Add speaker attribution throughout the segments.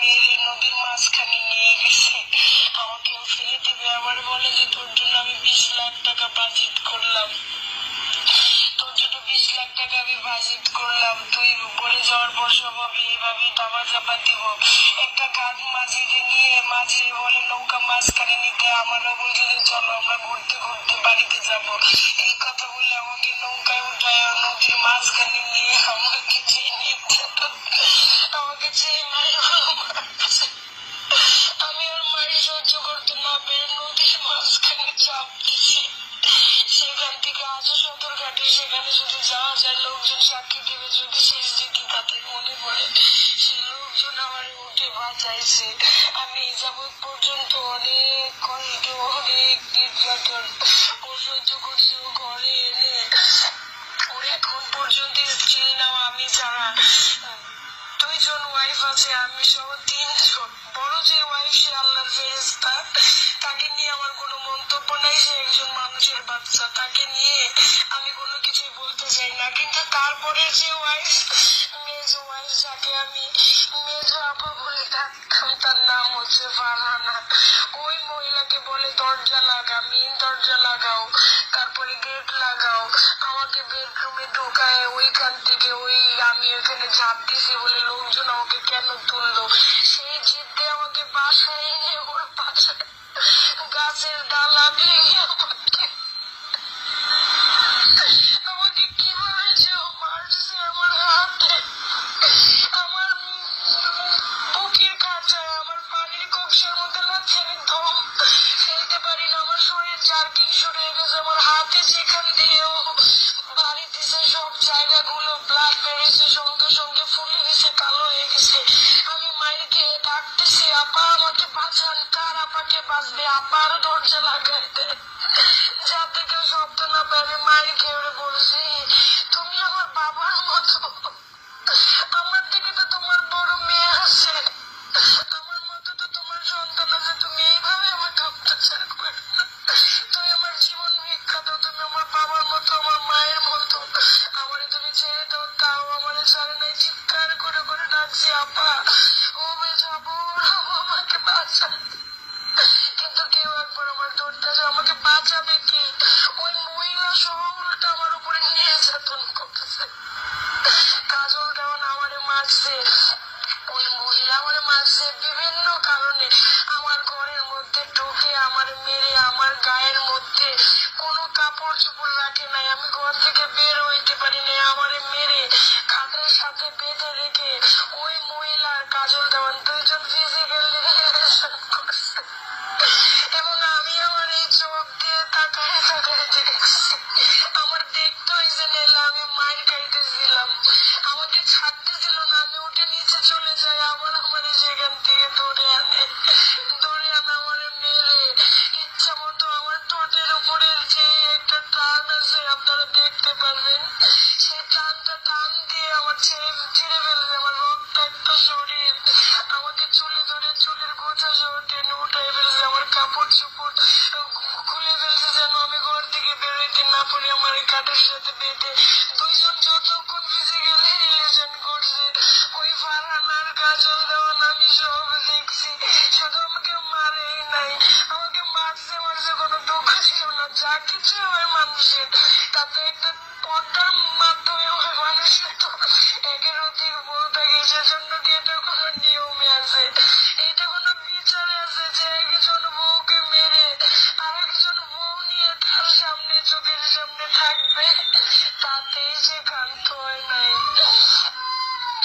Speaker 1: মেরে নদীর মাঝখানে নিয়ে গেছে। আমাকে ফেলে দিবে আমার বলে যে তোর জন্য আমি বিশ লাখ টাকা বাজেট করলাম। তোর জন্য বিশ লাখ টাকা আমি বাজেট করলাম। তুই বলে যাওয়ার পর সব আমি এইভাবে দাবা চাপা দিব। একটা কাঠ মাঝিরে নিয়ে মাঝিরে বলে, নৌকা মাঝখানে নিতে। আমারও বলছে যে, চলো, আমরা ঘুরতে ঘুরতে বাড়িতে যাব। এই কথা বলে আমাকে নৌকায় উঠায়, নদীর মাঝখানে নিয়ে আমাকে চেয়ে নিচ্ছে আমাকে চেয়ে লোকজন সাক্ষী দেবে যদি সেই যদি তাদের মনে পড়ে লোকজন আমার উঠে বাঁচাইছে। আমি যাবৎ পর্যন্ত অনেক কষ্ট অনেক নির্যাতন সহ্য করছি ও ঘরে এনে ওর এখন পর্যন্ত চিনি নাও আমি ছাড়া দুইজন ওয়াইফ আছে, আমি সহ তিনজন। বড় যে ওয়াইফ সে আল্লাহর ফেরেস্তা তাকে নিয়ে আমার কোনো মন্তব্য নাই সে একজন মানুষের বাচ্চা। তাকে নিয়ে আমি কোনো কিছুই বলতে চাই না। কিন্তু তারপরে যে ওয়াইফ মেজ ওয়াইফ যাকে আমি, মেজ আপা বলে ডাকতাম, তার নাম হচ্ছে ফারহানা। ওই মহিলাকে বলে, দরজা লাগা মেন দরজা লাগাও। তারপরে গেট আমাকে ঢোকায় ওইখান থেকে ওই আমি ওইখানে ঝাঁপ দিছি বলে লোকজন আমাকে কেন তুললো? সেই জিদ্দে আমাকে বাসায় এনে ওর পাশে গাছের ডালা ভেঙে আমাকে আমাকে কীভাবে ফুলে গেছে, কালো হয়ে গেছে। আমি মায়ের ডাকতেছি, আপা, আমাকে বাঁচান। কার আপাকে বাঁচবে? আপার দরজা লাগাই দেয় যাতে কেউ শব্দ না পায় আমি মায়ের ওরে বলছি, তুমি আমার বাবার মতো। আমার থেকে তো তোমার বড় মেয়ে আছে। চিৎকার করে করে ডাকছি আপা ও যাব আমাকে বাঁচা কিন্তু কেউ একবার আমার ধরতে আসে আমাকে বাঁচাবে কি? ওই মহিলা সহ উল্টা আমার উপরে নির্যাতন করতেছে আমারে মেরে খাটের সাথে বেঁধে রেখে ওই মহিলার কাজল দেওয়ান দুইজন ফিজিক্যাল রিলেশন এবং আমি আমার এই চোখ দিয়ে তাকায় তাকায় দেখছি, আমার দেখতে হয়েছে নেলা, আমি মায়ের খাইতেছিলাম। আমাকে ছাড়তেছিল না, আমি উঠে নিচে চলে যাই, আবার আমার সেখান থেকে ধরে আনে। ধরে আনে আমার মেরে। ইচ্ছা মতো আমার ঠোঁটের উপরের যে একটা টান আছে, আপনারা দেখতে পারবেন। টান দিয়ে আমার ছেড়ে ছিঁড়ে শরীর আমাকে চুলে ধরে চুলের গোছা সহ টেনে উঠাই আমার কাপড় চোপড় খুলে ফেলছে যেন আমি ঘর থেকে বেরোইতে না পারি, আমার এই কাঠের সাথে বেঁধে। দুইজন যতক্ষণ যা কিছু হয় মানুষের, তাতে একটা পর্দার মাধ্যমে হয় মানুষের তো একের অধিক বউ থাকে সেজন্য কি এটা কোনো নিয়মে আছে? এটা কোনো বিচারে আছে যে একজন বউকে মেরে আরেকজন বউ নিয়ে তার সামনে, চোখের সামনে থাকবে? তাতেই যে কান্ত হয় নাই।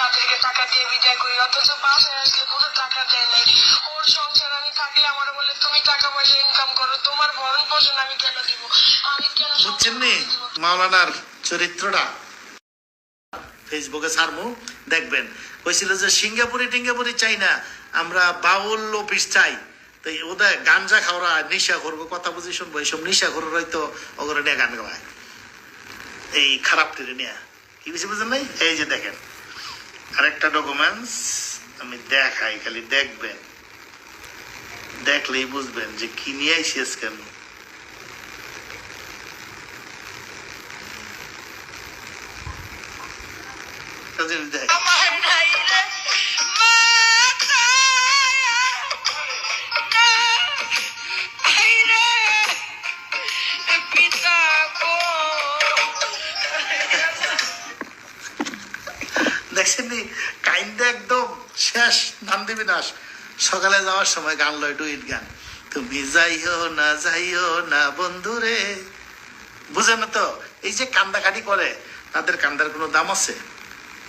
Speaker 1: তাদেরকে টাকা দিয়ে বিদায় করি। অথচ বাসায় আসলে কোনো টাকা দেয় নাই। ওর সংসার আমি থাকলে আমার বলে তুমি টাকা পয়সা ইনকাম করো তোমার ভরণ পোষণ আমি কেন দিব? আমি কেন
Speaker 2: বুঝছেন নি? মাওলানার চরিত্রটা। ফেসবুকে ছাড়মু দেখবেন। কইছিল যে সিঙ্গাপুরি টিঙ্গাপুরি চাই না আমরা বাউল অফিস চাই। তো ওদের গাঞ্জা খাওয়া নিশা করব কথা বুঝি শুনব এইসব নিশা করে হয়তো ওগুলো নিয়ে গান গাওয়ায় এই খারাপ টেরে নিয়ে। কি বেশি বুঝেন নাই? এই যে দেখেন। আরেকটা ডকুমেন্টস আমি দেখাই খালি দেখবেন। দেখলেই বুঝবেন যে কি নিয়ে আইসিস কেন। দেখ দেখছেন কাইন্দে একদম শেষ নাম দিবি নাস সকালে যাওয়ার সময় গান লয় ডুইট গান। তুমি যাইও না যাইও না বন্ধুরে বুঝেন না তো? এই যে কান্দাকাটি করে, তাদের কান্দার কোনো দাম আছে?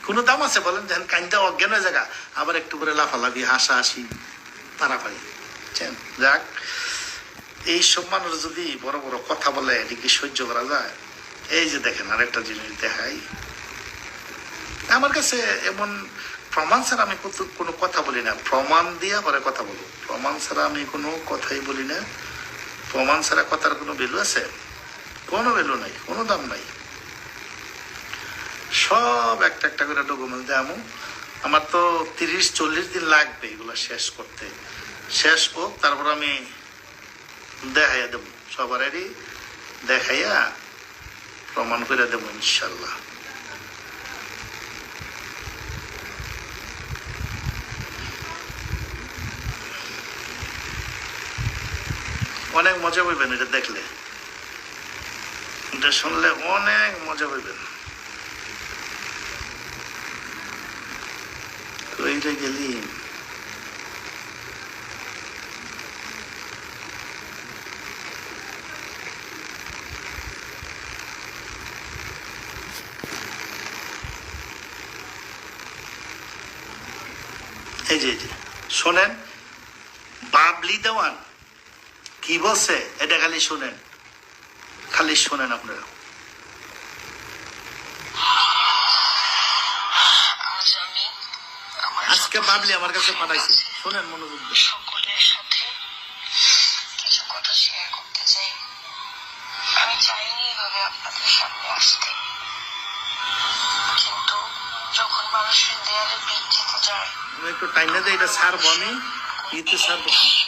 Speaker 2: কোনো দাম আছে? বলেন যেন কান্দা অজ্ঞান হয়ে জায়গা। আবার একটু করে লাফালাফি হাসা হাসি পারাপারি? যাক। এই সব মানুষ যদি বড় বড় কথা বলে এটিকে সহ্য করা যায়। এই যে দেখেন আরেকটা জিনিস দেখাই। আমার কাছে এমন প্রমাণ ছাড়া আমি কত- কোনো কথা বলি না। প্রমাণ দিয়ে পরে কথা বলব। প্রমাণ ছাড়া আমি কোনো কথাই বলি না। প্রমাণ ছাড়া কথার কোনো ভ্যালু আছে? কোনো ভ্যালু নাই, কোনো দাম নাই। সব একটা একটা করে ডকুমেন্ট দেবো আমার তো তিরিশ, চল্লিশ দিন লাগবে এগুলো শেষ করতে। শেষ হোক, তারপর আমি দেখাইয়া দেবো। সবারই দেখাইয়া প্রমাণ করে দেবো, ইনশাল্লাহ। অনেক মজা পাইবেন এটা দেখলে। এটা শুনলে অনেক মজা পাইবেন কইরে গেলি। এই যে, শোনেন, বাবলি দেওয়ান। কি বলছে? এটা খালি শুনেন। খালি শুনেন আপনারা। আজকে বাবলি আমার কাছে পাঠাইছে। শুনেন মনোযোগ দিয়ে।
Speaker 1: সকলের সাথে কিছু কথা শেয়ার করতে চাই। আমি চাইনি এভাবে আপনাদের সামনে আসতে। কিন্তু যখন মানুষের দেয়ালে পিঠ থেকে যায়
Speaker 2: একটু টাইম না দিই এটা ছাড়বো আমি। ইতে ছাড়বো।